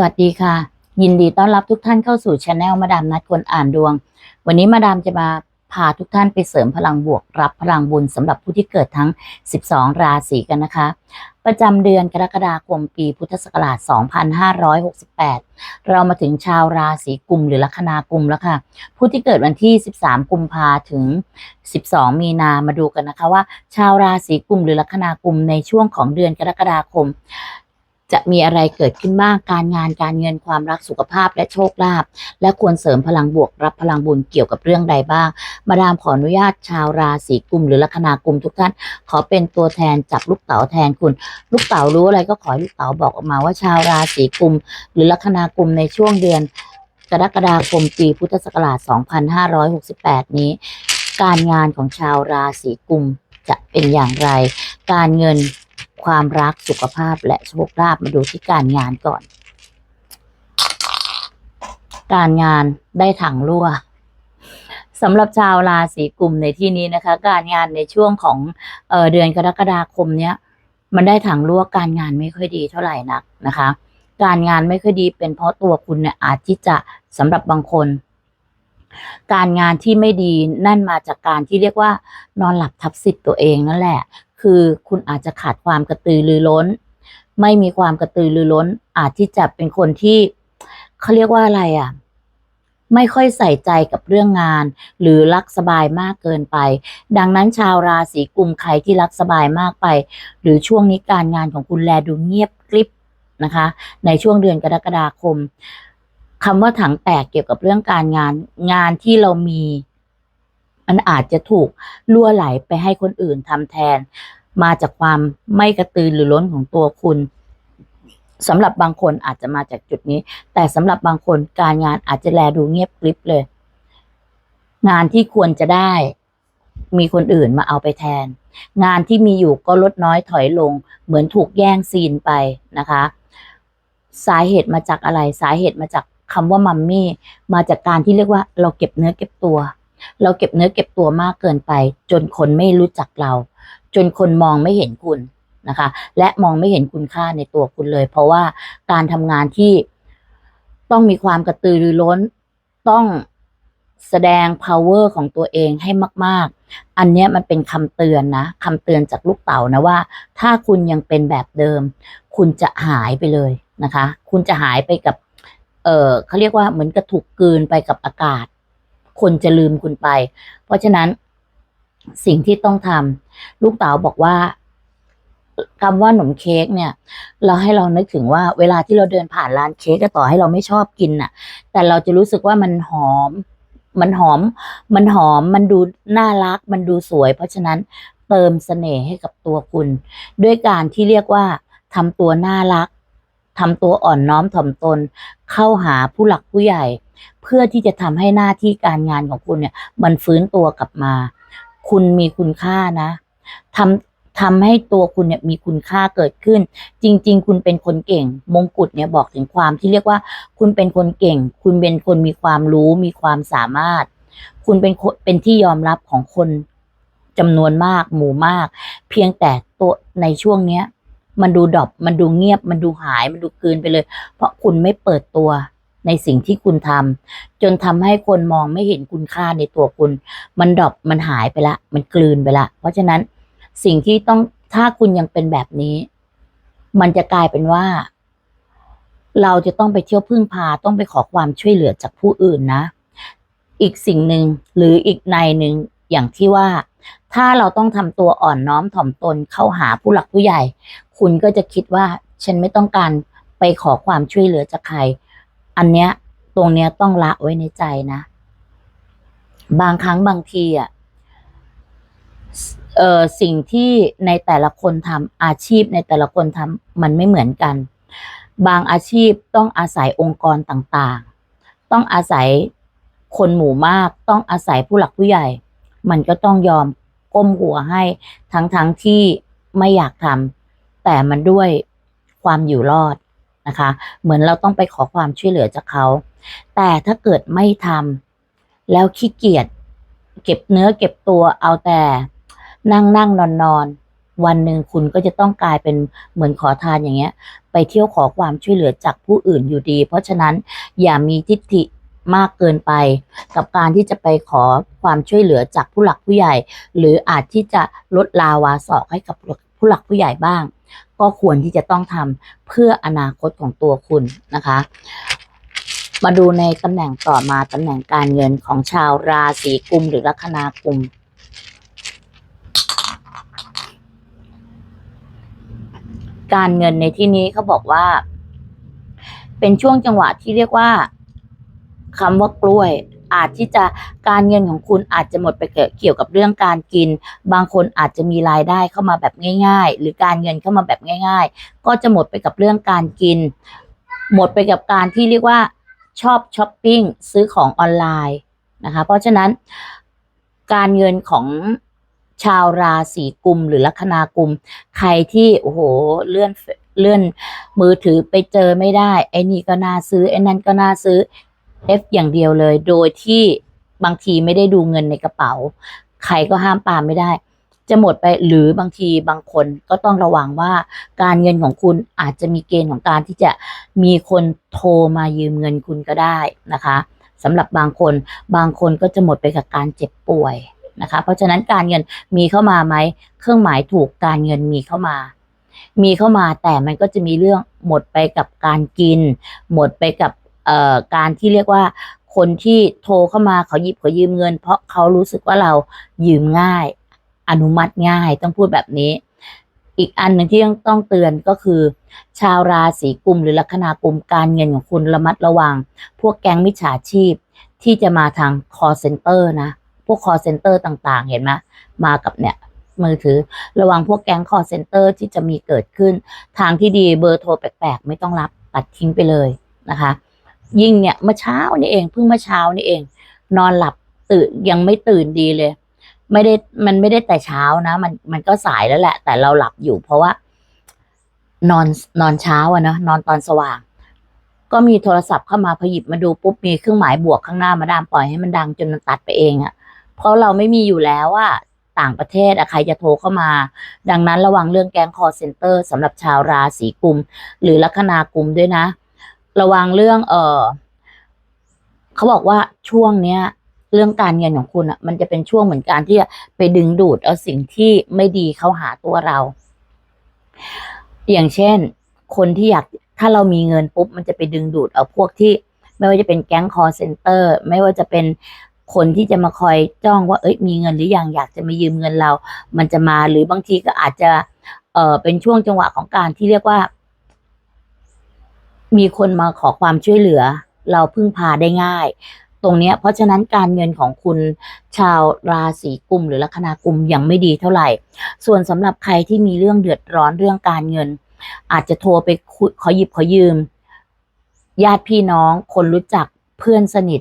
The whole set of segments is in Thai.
สวัสดีค่ะ ยินดีต้อนรับทุกท่านเข้าสู่ช anel มาดามนัดคนอ่านดวง วันนี้มาดามจะมาพาทุกท่านไปเสริมพลังบวก รับพลังบุญสำหรับผู้ที่เกิดทั้ง 12 ราศีกันนะคะ ประจำเดือนกรกฎาคมปีพุทธศักราช 2568 เรามาถึงชาวราศีกุมหรือลัคนากุมแล้วค่ะ ผู้ที่เกิดวันที่ 13 กุมภาถึง 12 มีนามาดูกันนะคะว่า ชาวราศีกุมหรือลัคนากุมในช่วงของเดือนกรกฎาคม จะมีอะไรเกิดขึ้นบ้างการงานการเงินความรักสุขภาพและโชคลาภและควรเสริมพลังบวกรับพลังบุญเกี่ยวกับเรื่องใดบ้าง มาดามขออนุญาตชาวราศีกุมหรือลัคนากุมทุกท่าน ขอเป็นตัวแทนจับลูกเต๋าแทนคุณ ลูกเต๋ารู้อะไรก็ขอให้ลูกเต๋าบอกออกมาว่าชาวราศีกุม หรือลัคนากุมในช่วงเดือนกรกฎาคมปีพุทธศักราช 2568 นี้ การงานของชาวราศีกุมจะเป็นอย่างไร การเงิน ความรักสุขภาพและโชคลาภมาดูที่การงานก่อน การงานได้ถังรั่วสำหรับชาวราศีกุมในที่นี้นะคะ การงานในช่วงของเออเดือนกรกฎาคมเนี้ย มันได้ถังรั่วการงานไม่ค่อยดีเท่าไหร่นักนะคะ การงานไม่ค่อยดีเป็นเพราะตัวคุณเนี่ยอาจที่จะสำหรับบางคน การงานที่ไม่ดีนั่นมาจากการที่เรียกว่านอนหลับทับสิทธิ์ตัวเองนั่นแหละ คือคุณอาจจะขาดความกระตือรือร้น ไม่มีความกระตือรือร้น อาจที่จะเป็นคนที่เขาเรียกว่าอะไรอะ ไม่ค่อยใส่ใจกับเรื่องงาน หรือรักสบายมากเกินไป ดังนั้นชาวราศีกุมใครที่รักสบายมากไป หรือช่วงนี้การงานของคุณแลดูเงียบกริบนะคะ ในช่วงเดือนกรกฎาคมคำว่าถังแตกเกี่ยวกับเรื่องการงานงานที่เรามี มันอาจจะถูกล่วไหลไปให้คนอื่นทำแทน มาจากความไม่กระตือรือร้นของตัวคุณสำหรับบางคนอาจจะมาจากจุดนี้ แต่สำหรับบางคนการงานอาจจะแลดูเงียบกริบเลย งานที่ควรจะได้ มีคนอื่นมาเอาไปแทน งานที่มีอยู่ก็ลดน้อยถอยลง เหมือนถูกแย่งซีนไปนะคะ สาเหตุมาจากอะไร สาเหตุมาจากคำว่ามัมมี่ มาจากการที่เรียกว่าเราเก็บเนื้อเก็บตัว เราเก็บเนื้อเก็บตัวมากเกินไป จนคนไม่รู้จักเรา จนคนมองไม่เห็นคุณนะคะ และมองไม่เห็นคุณค่าในตัวคุณเลย เพราะว่าการทำงานที่ต้องมีความกระตือรือร้นต้องแสดง power ของตัวเองให้มาก ๆ อันนี้มันเป็นคำเตือนนะคำเตือนจากลูกเต่านะว่า ถ้าคุณยังเป็นแบบเดิม คุณจะหายไปเลยนะคะ คุณจะหายไปกับ เออเขาเรียกว่าเหมือนกระถูกกืนไปกับอากาศ คนจะลืมคุณไป เพราะฉะนั้นสิ่งที่ต้องทำลูกเต๋าบอกว่าคำว่าขนมเค้กเนี่ย เราให้เรานึกถึงว่าเวลาที่เราเดินผ่านร้านเค้กก็ต่อให้เราไม่ชอบกินน่ะ แต่เราจะรู้สึกว่ามันหอม มันหอม มันหอม มันดูน่ารัก มันดูสวย เพราะฉะนั้นเติมเสน่ห์ให้กับตัวคุณ ด้วยการที่เรียกว่าทำตัวน่ารักทำตัวอ่อนน้อมถ่อมตน เข้าหาผู้หลักผู้ใหญ่ เพื่อที่จะทำให้หน้าที่การงานของคุณเนี่ย มันฟื้นตัวกลับมา คุณมีคุณค่านะทำทำให้ตัวคุณเนี่ยมีคุณค่าเกิดขึ้น จริง ๆ คุณเป็นคนเก่ง มงกุฎเนี่ยบอกถึงความที่เรียกว่า คุณเป็นคนเก่ง คุณเป็นคนมีความรู้มีความสามารถ คุณเป็นคนเป็นที่ยอมรับของคนจำนวนมากหมู่มาก เพียงแต่ตัวในช่วงเนี้ย มันดูดรอปมันดูเงียบ มันดูหาย มันดูกลืนไปเลย เพราะคุณไม่เปิดตัวในสิ่งที่คุณทำจนทำให้คนมองไม่เห็นคุณค่าในตัวคุณ มันดรอปมันหายไปละ มันกลืนไปละ เพราะฉะนั้นสิ่งที่ต้องถ้าคุณยังเป็นแบบนี้ มันจะกลายเป็นว่า เราจะต้องไปเที่ยวพึ่งพาต้องไปขอความช่วยเหลือจากผู้อื่นนะ อีกสิ่งหนึ่งหรืออีกในหนึ่งอย่างที่ว่า ถ้าเราต้องทำตัวอ่อนน้อมถ่อมตนเข้าหาผู้หลักผู้ใหญ่ คุณก็จะคิดว่าฉันไม่ต้องการไปขอความช่วยเหลือจากใคร อันเนี้ยตรงเนี้ยต้องละไว้ในใจนะ บางครั้งบางทีอะเอ่อสิ่งที่ในแต่ละคนทำอาชีพในแต่ละคนทำมันไม่เหมือนกัน บางอาชีพต้องอาศัยองค์กรต่างๆ ต้องอาศัยคนหมู่มาก ต้องอาศัยผู้หลักผู้ใหญ่ มันก็ต้องยอมก้มหัวให้ทั้งๆทที่ไม่อยากทำ แต่มันด้วยความอยู่รอดนะคะ เหมือนเราต้องไปขอความช่วยเหลือจากเขา แต่ถ้าเกิดไม่ทำแล้วขี้เกียจเก็บเนื้อเก็บตัวเอาแต่นั่งนั่งนอนนอนวันหนึ่งคุณก็จะต้องกลายเป็นเหมือนขอทานอย่างเงี้ย ไปเที่ยวขอความช่วยเหลือจากผู้อื่นอยู่ดี เพราะฉะนั้นอย่ามีทิฏฐิมากเกินไป กับการที่จะไปขอความช่วยเหลือจากผู้หลักผู้ใหญ่ หรืออาจที่จะลดลาวาศอกให้กับ ผู้หลักผู้ใหญ่บ้าง ก็ควรที่จะต้องทำเพื่ออนาคตของตัวคุณนะคะ มาดูในตำแหน่งต่อมาตำแหน่งการเงินของชาวราศีกุมหรือลัคนากุมการเงินในที่นี้เขาบอกว่า เป็นช่วงจังหวะที่เรียกว่าคำว่ากล้วย อาจที่จะการเงินของคุณอาจจะหมดไปเกี่ยวกับเรื่องการกิน บางคนอาจจะมีรายได้เข้ามาแบบง่าย ๆ หรือการเงินเข้ามาแบบง่าย ๆ ก็จะหมดไปกับเรื่องการกิน หมดไปกับการที่เรียกว่าชอบช้อปปิ้งซื้อของออนไลน์นะคะเพราะฉะนั้นการเงินของชาวราศีกุมหรือลัคนากุม ใครที่โอ้โหเลื่อนเลื่อนมือถือไปเจอไม่ได้ ไอ้นี่ก็น่าซื้อไอ้นั่นก็น่าซื้อ F อย่างเดียวเลย โดยที่บางทีไม่ได้ดูเงินในกระเป๋า ใครก็ห้ามปามไม่ได้ จะหมดไปหรือบางทีบางคนก็ต้องระวังว่าการเงินของคุณอาจจะมีเกณฑ์ของการที่จะมีคนโทรมายืมเงินคุณก็ได้นะคะสำหรับบางคนบางคนก็จะหมดไปกับการเจ็บป่วยนะคะ เพราะฉะนั้นการเงินมีเข้ามาไหมเครื่องหมายถูกการเงินมีเข้ามา มีเข้ามาแต่มันก็จะมีเรื่องหมดไปกับการกิน หมดไปกับ การที่เรียกว่าคนที่โทรเข้ามาเขาหยิบเขอยืมเงิน เพราะเขารู้สึกว่าเรายืมง่าย อนุมัติง่ายต้องพูดแบบนี้ อีกอันหนึ่งที่ต้องต้องเตือนก็คือ ชาวราศีกุมหรือลัคนากุมการเงินของคุณระมัดระวัง พวกแก๊งมิจฉาชีพที่จะมาทาง call center นะ พวก call center ต่างๆ เห็นไหมมากับเนี่ยมือถือ ระวังพวกแก๊ง call center ที่จะมีเกิดขึ้น ทางที่ดีเบอร์โทรแปลกๆ ไม่ต้องรับตัดทิ้งไปเลยนะคะ ยิ่งเนี่ยเมื่อเช้านี่เองเพิ่งเมื่อเช้านี่เอง นอนหลับตื่นยังไม่ตื่นดีเลย ไม่ได้มันไม่ได้แต่เช้านะ มันมันก็สายแล้วแหละ แต่เราหลับอยู่ เพราะว่า นอนนอนเช้าอะเนะนอนตอนสว่าง ก็มีโทรศัพท์เข้ามาพอหยิบมาดูปุ๊บมีเครื่องหมายบวกข้างหน้ามาดามปล่อยให้มันดังจนมันตัดไปเองอะเพราะเราไม่มีอยู่แล้วอะต่างประเทศอะใครจะโทรเข้ามา ดังนั้นระวังเรื่องแก๊งคอร์เซนเตอร์สำหรับชาวราศีกุม หรือลัคนากุมด้วยนะ ระวังเรื่องเออเขาบอกว่าช่วงเนี้ย เรื่องการเงินของคุณอะ มันจะเป็นช่วงเหมือนการที่จะไปดึงดูดเอาสิ่งที่ไม่ดีเข้าหาตัวเรา อย่างเช่น คนที่อยากถ้าเรามีเงินปุ๊บมันจะไปดึงดูดเอาพวกที่ ไม่ว่าจะเป็นแก๊งคอร์เซนเตอร์ ไม่ว่าจะเป็นคนที่จะมาคอยจ้องว่าเอ้ยมีเงินหรือยังอยากจะมายืมเงินเรา มันจะมาหรือบางทีก็อาจจะ เออเป็นช่วงจังหวะของการที่เรียกว่า มีคนมาขอความช่วยเหลือ เราพึ่งพาได้ง่าย ตรงเนี้ยเพราะฉะนั้นการเงินของคุณชาวราศีกุมหรือลัคนากุมยังไม่ดีเท่าไหร่ ส่วนสำหรับใครที่มีเรื่องเดือดร้อนเรื่องการเงิน อาจจะโทรไปขอหยิบขอยืม ญาติพี่น้องคนรู้จักเพื่อนสนิท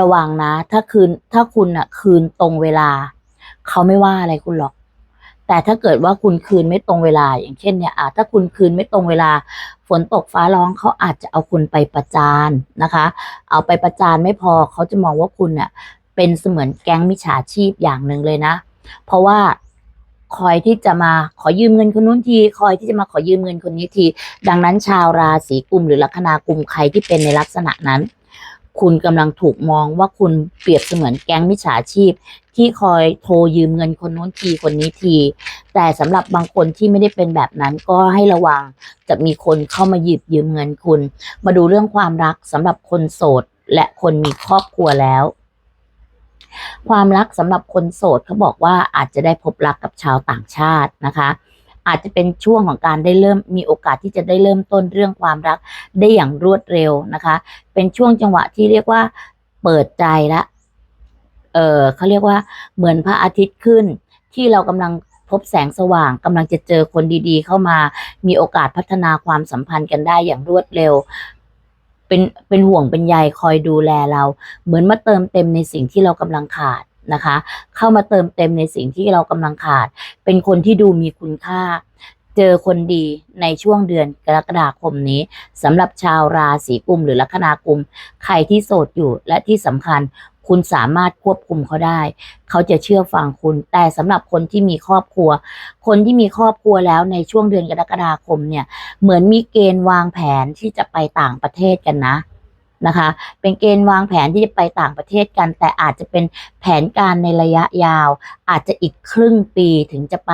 ระวังนะ ถ้าคืนถ้าคุณอะคืนตรงเวลา เขาไม่ว่าอะไรคุณหรอก แต่ถ้าเกิดว่าคุณคืนไม่ตรงเวลา อย่างเช่นเนี่ยถ้าคุณคืนไม่ตรงเวลา ฝนตกฟ้าร้องเขาอาจจะเอาคุณไปประจานนะคะ เอาไปประจานไม่พอเขาจะมองว่าคุณเนี่ยเป็นเสมือนแก๊งมิจฉาชีพอย่างหนึ่งเลยนะ เพราะว่าคอยที่จะมาขอยืมเงินคนนู้นที คอยที่จะมาขอยืมเงินคนนี้ที ดังนั้นชาวราศีกุมหรือลัคนากุมใครที่เป็นในลักษณะนั้น คุณกำลังถูกมองว่าคุณเปรียบเสมือนแก๊งมิจฉาชีพ ที่คอยโทรยืมเงินคนนู้นทีคนนี้ที แต่สำหรับบางคนที่ไม่ได้เป็นแบบนั้นก็ให้ระวังจะมีคนเข้ามาหยิบยืมเงินคุณ มาดูเรื่องความรักสำหรับคนโสด และคนมีครอบครัวแล้ว ความรักสำหรับคนโสดเขาบอกว่าอาจจะได้พบรักกับชาวต่างชาตินะคะอาจจะเป็นช่วงของการได้เริ่มมีโอกาสที่จะได้เริ่มต้นเรื่องความรักได้อย่างรวดเร็วนะคะ เป็นช่วงจังหวะที่เรียกว่าเปิดใจละ เออเขาเรียกว่าเหมือนพระอาทิตย์ขึ้น ที่เรากำลังพบแสงสว่างกำลังจะเจอคนดีๆ เข้ามา มีโอกาสพัฒนาความสัมพันธ์กันได้อย่างรวดเร็ว เป็นเป็นห่วงเป็นใยคอยดูแลเรา เหมือนมาเติมเต็มในสิ่งที่เรากำลังขาดนะคะ เข้ามาเติมเต็มในสิ่งที่เรากำลังขาด เป็นคนที่ดูมีคุณค่า เจอคนดีในช่วงเดือนกรกฎาคมนี้สำหรับชาวราศีกุมหรือลัคนากุม ใครที่โสดอยู่และที่สำคัญ คุณสามารถควบคุมเขาได้ เขาจะเชื่อฟังคุณ แต่สำหรับคนที่มีครอบครัว คนที่มีครอบครัวแล้วในช่วงเดือนกรกฎาคมเนี่ย เหมือนมีเกณฑ์วางแผนที่จะไปต่างประเทศกันนะนะคะ เป็นเกณฑ์วางแผนที่จะไปต่างประเทศกัน แต่อาจจะเป็นแผนการในระยะยาว อาจจะอีกครึ่งปีถึงจะไป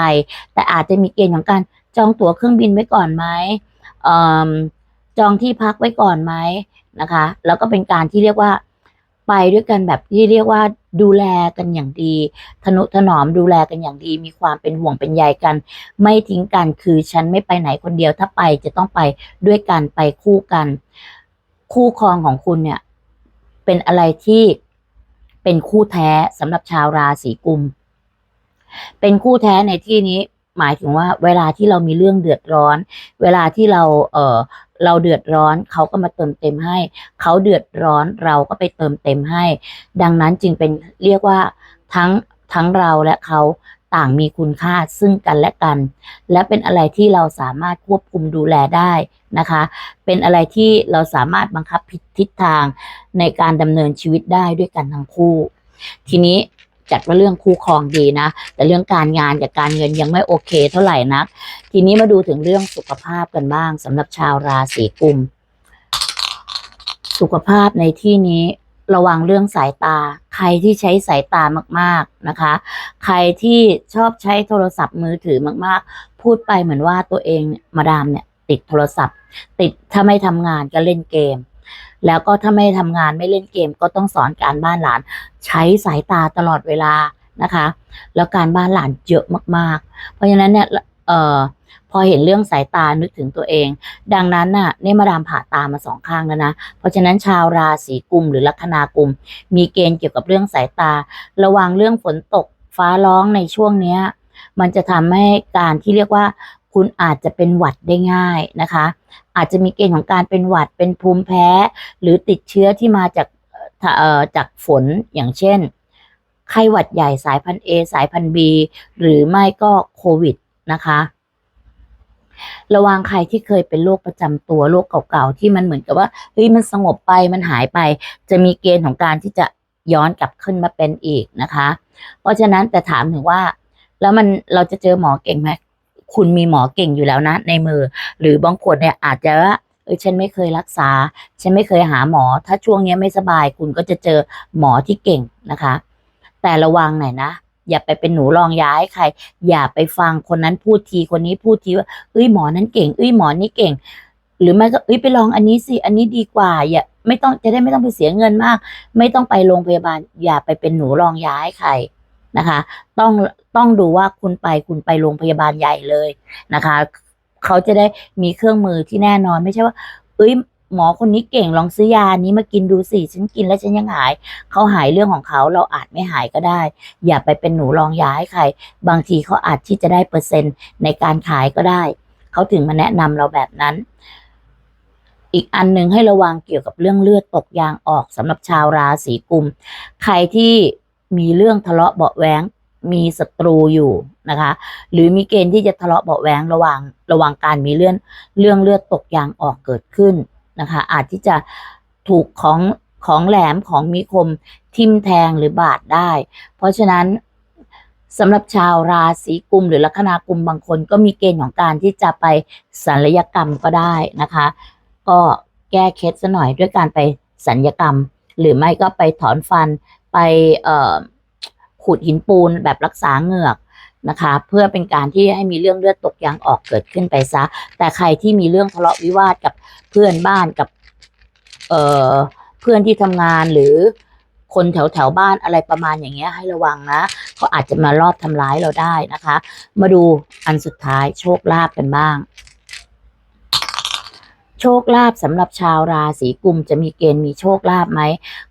แต่อาจจะมีเกณฑ์ของการจองตั๋วเครื่องบินไว้ก่อนไหมเอิ่มจองที่พักไว้ก่อนไหมนะคะ แล้วก็เป็นการที่เรียกว่า ไปด้วยกันแบบที่เรียกว่าดูแลกันอย่างดีทนุถนอมดูแลกันอย่างดี มีความเป็นห่วงเป็นใยกัน ไม่ทิ้งกันคือฉันไม่ไปไหนคนเดียวถ้าไปจะต้องไปด้วยกันไปคู่กัน คู่ครองของคุณเนี่ย เป็นอะไรที่เป็นคู่แท้สำหรับชาวราศีกุม เป็นคู่แท้ในที่นี้หมายถึงว่าเวลาที่เรามีเรื่องเดือดร้อน เวลาที่เราเอ่อ เราเดือดร้อนเขาก็มาเติมเต็มให้ เขาเดือดร้อนเราก็ไปเติมเต็มให้ ดังนั้นจึงเป็นเรียกว่าทั้งทั้งเราและเขาต่างมีคุณค่าซึ่งกันและกัน และเป็นอะไรที่เราสามารถควบคุมดูแลได้นะคะ เป็นอะไรที่เราสามารถบังคับผิดทิศทางในการดำเนินชีวิตได้ด้วยกันทั้งคู่ ทีนี้ จัดว่าเรื่องคู่ครองดีนะ แต่เรื่องการงานกับการเงินยังไม่โอเคเท่าไหร่นัก ทีนี้มาดูถึงเรื่องสุขภาพกันบ้างสำหรับชาวราศีกุม สุขภาพในที่นี้ระวังเรื่องสายตา ใครที่ใช้สายตามาก ๆนะคะ ใครที่ชอบใช้โทรศัพท์มือถือมาก ๆ พูดไปเหมือนว่าตัวเองมาดามเนี่ยติดโทรศัพท์ ติดถ้าไม่ทำงานก็เล่นเกม แล้วก็ถ้าไม่ทำงานไม่เล่นเกมก็ต้องสอนการบ้านหลาน ใช้สายตาตลอดเวลานะคะ แล้วการบ้านหลานเยอะมาก ๆ เพราะฉะนั้นเนี่ยเอ่อพอเห็นเรื่องสายตานึกถึงตัวเอง ดังนั้นน่ะเนี่ยมาดามผ่าตามาสองข้างแล้วนะ เพราะฉะนั้นชาวราศีกุมหรือลัคนากุม มีเกณฑ์เกี่ยวกับเรื่องสายตา ระวังเรื่องฝนตกฟ้าร้องในช่วงเนี้ยมันจะทำให้การที่เรียกว่า คุณอาจจะเป็นหวัดได้ง่ายนะคะ อาจจะมีเกณฑ์ของการเป็นหวัดเป็นภูมิแพ้ หรือติดเชื้อที่มาจากจากฝนอย่างเช่น ไข้หวัดใหญ่สายพันธุ์ A สายพันธุ์ B หรือไม่ก็โควิดนะคะระวังใครที่เคยเป็นโรคประจำตัวโรคเก่าๆที่มันเหมือนกับว่าเฮ้ยมันสงบไปมันหายไป จะมีเกณฑ์ของการที่จะย้อนกลับขึ้นมาเป็นอีกนะคะ เพราะฉะนั้นแต่ถามถึงว่า แล้วมันเราจะเจอหมอเก่งไหม คุณมีหมอเก่งอยู่แล้วนะ ในมือ หรือบางคนเนี่ยอาจจะว่าเออฉันไม่เคยรักษา ฉันไม่เคยหาหมอ ถ้าช่วงนี้ไม่สบาย คุณก็จะเจอหมอที่เก่งนะคะ แต่ระวังหน่อยนะอย่าไปเป็นหนูรองยาให้ใคร อย่าไปฟังคนนั้นพูดทีคนนี้พูดทีว่าเอ้ยหมอนั้นเก่งเอ้ยหมอนี้เก่ง หรือไม่ก็เอ้ยไปลองอันนี้สิอันนี้ดีกว่าอย่าไม่ต้องจะได้ไม่ต้องไปเสียเงินมาก ไม่ต้องไปโรงพยาบาล อย่าไปเป็นหนูรองยาให้ใคร นะคะ ต้องต้องดูว่าคุณไปคุณไปโรงพยาบาลใหญ่เลยนะคะ เขาจะได้มีเครื่องมือที่แน่นอนไม่ใช่ว่า เอ้ยหมอคนนี้เก่งลองซื้อยานี้มากินดูสิฉันกินแล้วฉันยังหาย เขาหายเรื่องของเขาเราอาจไม่หายก็ได้ อย่าไปเป็นหนูรองยาให้ใคร บางทีเขาอาจที่จะได้เปอร์เซ็นต์ในการขายก็ได้ เขาถึงมาแนะนำเราแบบนั้น อีกอันหนึ่งให้ระวังเกี่ยวกับเรื่องเลือดตกยางออกสำหรับชาวราศีกุม ใครที่ มีเรื่องทะเลาะเบาะแว้งมีศัตรูอยู่นะคะ หรือมีเกณฑ์ที่จะทะเลาะเบาะแวงระหว่างระหว่างการมีเรื่องเรื่องเลือดตกยางออกเกิดขึ้นนะคะ อาจที่จะถูกของของแหลมของมีคมทิ่มแทงหรือบาดได้ เพราะฉะนั้นสำหรับชาวราศีกุมหรือลัคนากุมบางคนก็มีเกณฑ์ของการที่จะไปศัลยกรรมก็ได้นะคะ ก็แก้เคล็ดซะหน่อยด้วยการไปศัลยกรรม หรือไม่ก็ไปถอนฟัน ไปขูดหินปูนแบบรักษาเหงือกนะคะ เพื่อเป็นการที่ให้มีเรื่องเลือดตกยางออกเกิดขึ้นไปซะ แต่ใครที่มีเรื่องทะเลาะวิวาทกับเพื่อนบ้านกับเเพื่อนที่ทำงานหรือคนแถวแถวบ้านอะไรประมาณอย่างเงี้ยให้ระวังนะเขาอาจจะมารอบทำร้ายเราได้นะคะ มาดูอันสุดท้ายโชคลาภกันบ้าง โชคลาภสำหรับชาวราศีกุมจะมีเกณฑ์มีโชคลาภไหม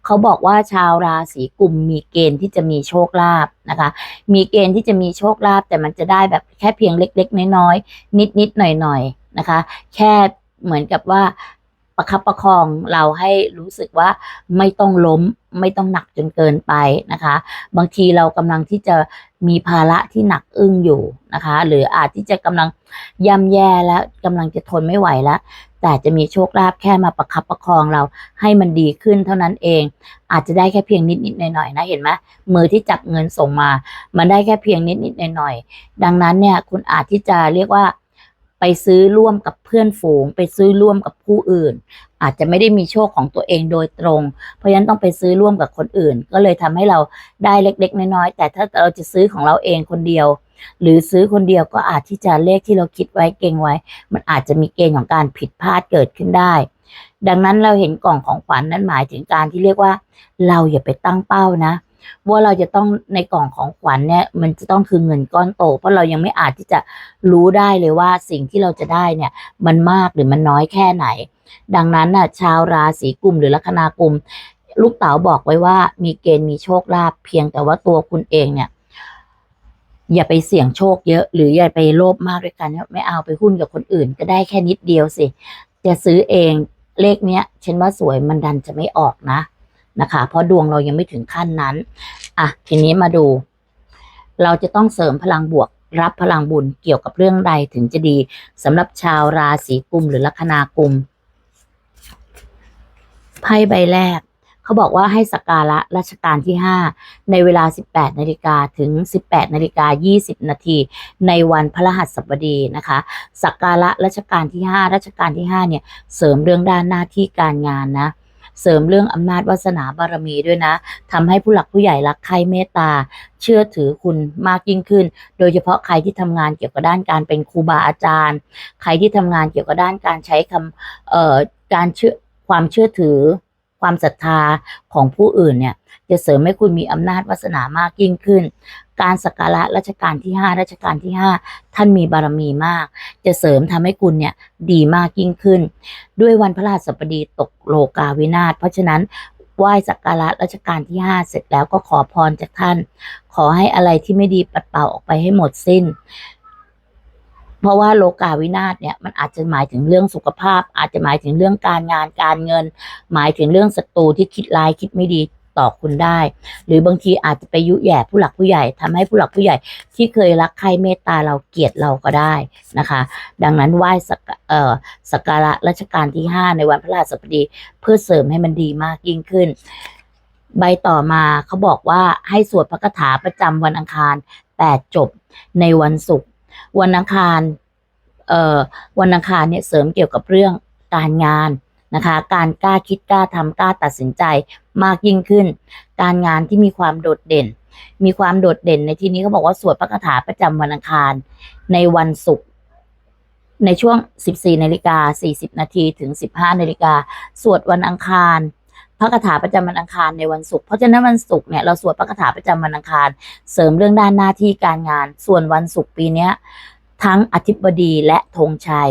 เขาบอกว่าชาวราศีกุมมีเกณฑ์ที่จะมีโชคลาภนะคะ มีเกณฑ์ที่จะมีโชคลาภแต่มันจะได้แบบแค่เพียงเล็ก ๆ น้อยๆนิดๆหน่อยๆนะคะ แค่เหมือนกับว่าประคับประคองเราให้รู้สึกว่าไม่ต้องล้ม ไม่ต้องหนักจนเกินไปนะคะ บางทีเรากำลังที่จะมีภาระที่หนักอึ้งอยู่นะคะ หรืออาจที่จะกำลังย่ำแย่แล้วกำลังจะทนไม่ไหวแล้วแต่จะมีโชคลาภแค่มาประคับประคองเราให้มันดีขึ้นเท่านั้นเอง อาจจะได้แค่เพียงนิดนิดๆหน่อยๆนะเห็นไหมมือที่จับเงินส่งมา มันได้แค่เพียงนิดนิดๆหน่อยๆดังนั้นเนี่ยคุณอาจที่จะเรียกว่า ไปซื้อร่วมกับเพื่อนฝูง ไปซื้อร่วมกับผู้อื่น อาจจะไม่ได้มีโชคของตัวเองโดยตรง เพราะฉะนั้นต้องไปซื้อร่วมกับคนอื่น ก็เลยทำให้เราได้เล็ก ๆ น้อยๆแต่ถ้าเราจะซื้อของเราเองคนเดียว หรือซื้อคนเดียวก็อาจที่จะเลขที่เราคิดไว้เก่งไว้ มันอาจจะมีเกณฑ์ของการผิดพลาดเกิดขึ้นได้ ดังนั้นเราเห็นกล่องของขวัญนั่นหมายถึงการที่เรียกว่า เราอย่าไปตั้งเป้านะ ว่าเราจะต้องในกล่องของขวัญเนี่ย มันจะต้องคือเงินก้อนโต เพราะเรายังไม่อาจที่จะรู้ได้เลยว่าสิ่งที่เราจะได้เนี่ย มันมากหรือมันน้อยแค่ไหน ดังนั้นน่ะชาวราศีกุมหรือลัคนากุมลูกเต๋าบอกไว้ว่ามีเกณฑ์มีโชคลาภเพียงแต่ว่าตัวคุณเองเนี่ยอย่าไปเสี่ยงโชคเยอะ หรืออย่าไปโลภมากด้วยกันไม่เอาไปหุ้นกับคนอื่น ก็ได้แค่นิดเดียวสิ จะซื้อเองเลขเนี้ยฉันว่าสวยมันดันจะไม่ออกนะ นะคะ เพราะดวงเรายังไม่ถึงขั้นนั้นอะทีนี้มาดู เราจะต้องเสริมพลังบวกรับพลังบุญเกี่ยวกับเรื่องใดถึงจะดีสำหรับชาวราศีกุมหรือลัคนากุมไพ่ใบแรก เขาบอกว่าให้สักการะรัชกาลที่ 5 ในเวลา 18 นาฬิกาถึง 18 นาฬิกา 20 นาทีในวันพฤหัสบดีนะคะสักการะรัชกาลที่ 5 รัชกาลที่ 5 เนี่ย เสริมเรื่องด้านหน้าที่การงานนะ เสริมเรื่องอำนาจวาสนาบารมีด้วยนะทำให้ผู้หลักผู้ใหญ่รักใคร่เมตตา เชื่อถือคุณมากยิ่งขึ้น โดยเฉพาะใครที่ทำงานเกี่ยวกับด้านการเป็นครูบาอาจารย์ ใครที่ทำงานเกี่ยวกับด้านการใช้คำเอ่อการเชื่อความเชื่อถือ ความศรัทธาของผู้อื่นเนี่ยจะเสริมให้คุณมีอำนาจวาสนามากยิ่งขึ้น การสักการะรัชกาลที่ 5 รัชกาลที่ 5 ท่านมีบารมีมาก จะเสริมทำให้คุณเนี่ยดีมากยิ่งขึ้น ด้วยวันพระราชบดีตกโลกาวินาศเพราะฉะนั้นไหว้สักการะรัชกาลที่ 5 เสร็จแล้วก็ขอพรจากท่าน ขอให้อะไรที่ไม่ดีปัดเป่าออกไปให้หมดสิ้น เพราะว่าโลกาวินาศเนี่ยมันอาจจะหมายถึงเรื่องสุขภาพ อาจจะหมายถึงเรื่องการงานการเงิน หมายถึงเรื่องศัตรูที่คิดร้ายคิดไม่ดี ต่อคุณได้ หรือบางทีอาจจะไปยุแย่ผู้หลักผู้ใหญ่ทำให้ผู้หลักผู้ใหญ่ ที่เคยรักใครเมตตาเราเกลียดเราก็ได้นะคะ ดังนั้นไหว้สักเอ่อสักการะรัชกาลที่ 5 ในวันพระราชบดี เพื่อเสริมให้มันดีมากยิ่งขึ้น ใบต่อมาเขาบอกว่าให้สวดพระคาถาประจำวันอังคาร 8 จบในวันศุกร์วันอังคารเอ่อวันอังคารเนี่ยเสริมเกี่ยวกับเรื่องการงาน นะคะ การกล้าคิดกล้าทำกล้าตัดสินใจมากยิ่งขึ้น การงานที่มีความโดดเด่น มีความโดดเด่นในที่นี้เขาบอกว่าสวดพระคาถาประจำวันอังคารในวันศุกร์ในช่วง 14นาฬิกา40นาทีถึง 15นาฬิกาสวดวันอังคารพระคาถาประจำวันอังคารในวันศุกร์เพราะฉะนั้นวันศุกร์เนี่ยเราสวดพระคาถาประจำวันอังคาร เสริมเรื่องด้านหน้าที่การงาน ส่วนวันศุกร์ปีเนี้ยทั้งอธิบดีและธงชัย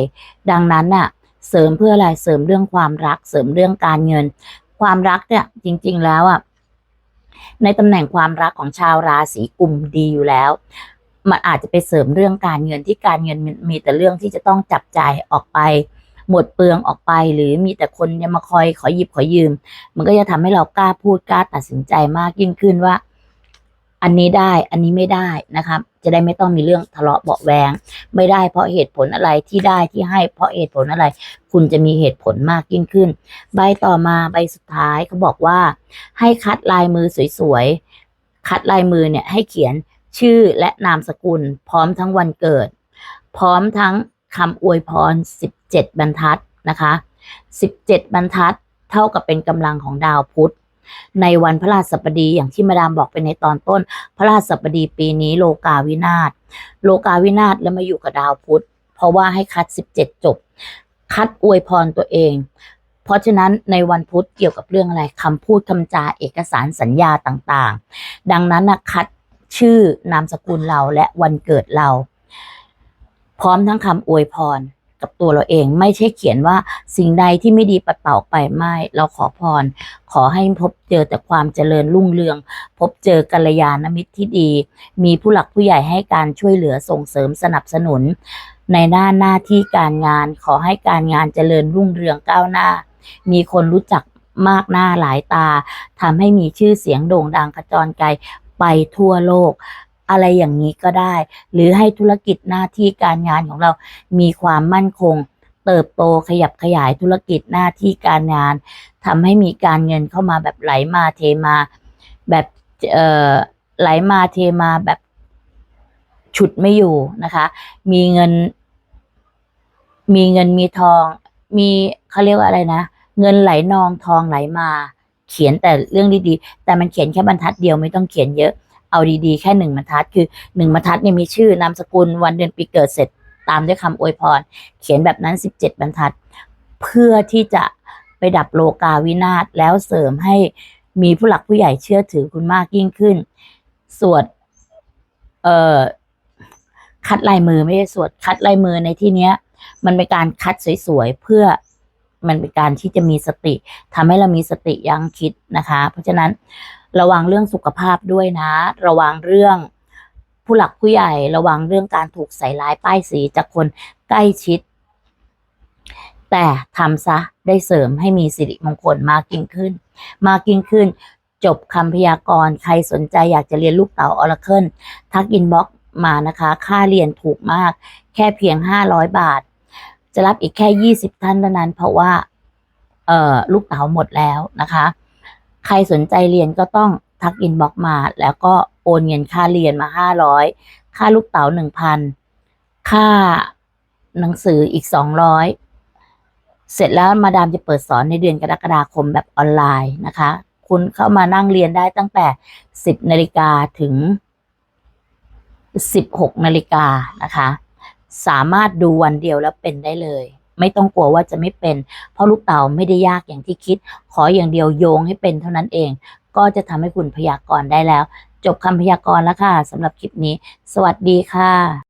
ดังนั้นน่ะ เสริมเพื่ออะไรเสริมเรื่องความรัก เสริมเรื่องการเงิน ความรักเนี่ยจริง ๆ แล้วอะในตำแหน่งความรักของชาวราศีกุมดีอยู่แล้ว มันอาจจะไปเสริมเรื่องการเงินที่การเงินมีแต่เรื่องที่จะต้องจับจ่ายออกไป หมดเปลืองออกไป หรือมีแต่คนจะมาคอยขอหยิบขอยืม มันก็จะทำให้เรากล้าพูดกล้าตัดสินใจมากยิ่งขึ้นว่า อันนี้ได้อันนี้ไม่ได้นะครับ จะได้ไม่ต้องมีเรื่องทะเลาะเบาแวง ไม่ได้เพราะเหตุผลอะไรที่ได้ที่ให้เพราะเหตุผลอะไร คุณจะมีเหตุผลมากยิ่งขึ้น ใบต่อมาใบสุดท้ายเขาบอกว่า ให้คัดลายมือสวยๆคัดลายมือเนี่ยให้เขียนชื่อและนามสกุล พร้อมทั้งวันเกิด พร้อมทั้งคำอวยพร 17 บรรทัดนะคะ 17 บรรทัดเท่ากับเป็นกำลังของดาวพุธ ในวันพระราชบดีอย่างที่มาดามบอกไปในตอนต้น พระราชบดีปีนี้โลกาวินาศโลกาวินาศแล้วมาอยู่กับดาวพุธ เพราะว่าให้คัด 17 จบ คัดอวยพรตัวเอง เพราะฉะนั้นในวันพุธเกี่ยวกับเรื่องอะไรคำพูดคำจาเอกสารสัญญาต่างๆ ดังนั้นนะคัดชื่อนามสกุลเราและวันเกิดเรา พร้อมทั้งคำอวยพร กับตัวเราเอง ไม่ใช่เขียนว่าสิ่งใดที่ไม่ดีปัดเป่าออกไปไม่ เราขอพร ขอให้พบเจอแต่ความเจริญรุ่งเรือง พบเจอกัลยาณมิตรที่ดี มีผู้หลักผู้ใหญ่ให้การช่วยเหลือส่งเสริมสนับสนุน ในหน้าหน้าที่การงาน ขอให้การงานเจริญรุ่งเรืองก้าวหน้า มีคนรู้จักมากหน้าหลายตาทำให้มีชื่อเสียงโด่งดังกระจรไกลไปทั่วโลก อะไรอย่างนี้ก็ได้ หรือให้ธุรกิจหน้าที่การงานของเรามีความมั่นคง เติบโตขยับขยายธุรกิจหน้าที่การงานทำให้มีการเงินเข้ามาแบบไหลมาเทมา แบบเอ่อไหลมาเทมาแบบฉุดไม่อยู่นะคะ มีเงิน มีเงินมีทอง มีเขาเรียกว่าอะไรนะ เงินไหลนองทองไหลมา เขียนแต่เรื่องดีๆ แต่มันเขียนแค่บรรทัดเดียวไม่ต้องเขียนเยอะ เอาดีๆ แค่หนึ่งบรรทัด คือหนึ่งบรรทัดเนี่ยมีชื่อนามสกุลวันเดือนปีเกิดเสร็จตามด้วยคำอวยพร เขียนแบบนั้นสิบเจ็ดบรรทัด เพื่อที่จะไปดับโลกาวินาศแล้วเสริมให้มีผู้หลักผู้ใหญ่เชื่อถือคุณมากยิ่งขึ้น สวดเอ่อคัดลายมือไม่ใช่สวดคัดลายมือในที่เนี้ย มันเป็นการคัดสวยๆเพื่อมันเป็นการที่จะมีสติทำให้เรามีสติยั้งคิดนะคะ เพราะฉะนั้น ระวังเรื่องสุขภาพด้วยนะ ระวังเรื่องผู้หลักผู้ใหญ่ระวังเรื่องการถูกใส่ร้ายป้ายสีจากคนใกล้ชิด แต่ทำซะได้เสริมให้มีสิริมงคลมากยิ่งขึ้น มากยิ่งขึ้น จบคำพยากรณ์ใครสนใจอยากจะเรียนลูกเต๋าออร์เคิลทักอินบ็อกมานะคะ ค่าเรียนถูกมาก แค่เพียง 500 บาท จะรับอีกแค่ 20 ท่านเท่านั้น เพราะว่า เอ่อ ลูกเต๋าหมดแล้วนะคะ ใครสนใจเรียนก็ต้องทักอินบ็อกมา แล้วก็โอนเงินค่าเรียนมา500ค่าลูกเต๋า1,000ค่าหนังสืออีก200เสร็จแล้วมาดามจะเปิดสอนในเดือนกรกฎาคมแบบออนไลน์นะคะ คุณเข้ามานั่งเรียนได้ตั้งแต่10นาฬิกาถึง16นาฬิกานะคะ สามารถดูวันเดียวแล้วเป็นได้เลย ไม่ต้องกลัวว่าจะไม่เป็น เพราะลูกเต่าไม่ได้ยากอย่างที่คิด ขออย่างเดียวโยงให้เป็นเท่านั้นเอง ก็จะทำให้คุณพยากรณ์ได้แล้ว จบคำพยากรณ์แล้วค่ะสำหรับคลิปนี้ สวัสดีค่ะ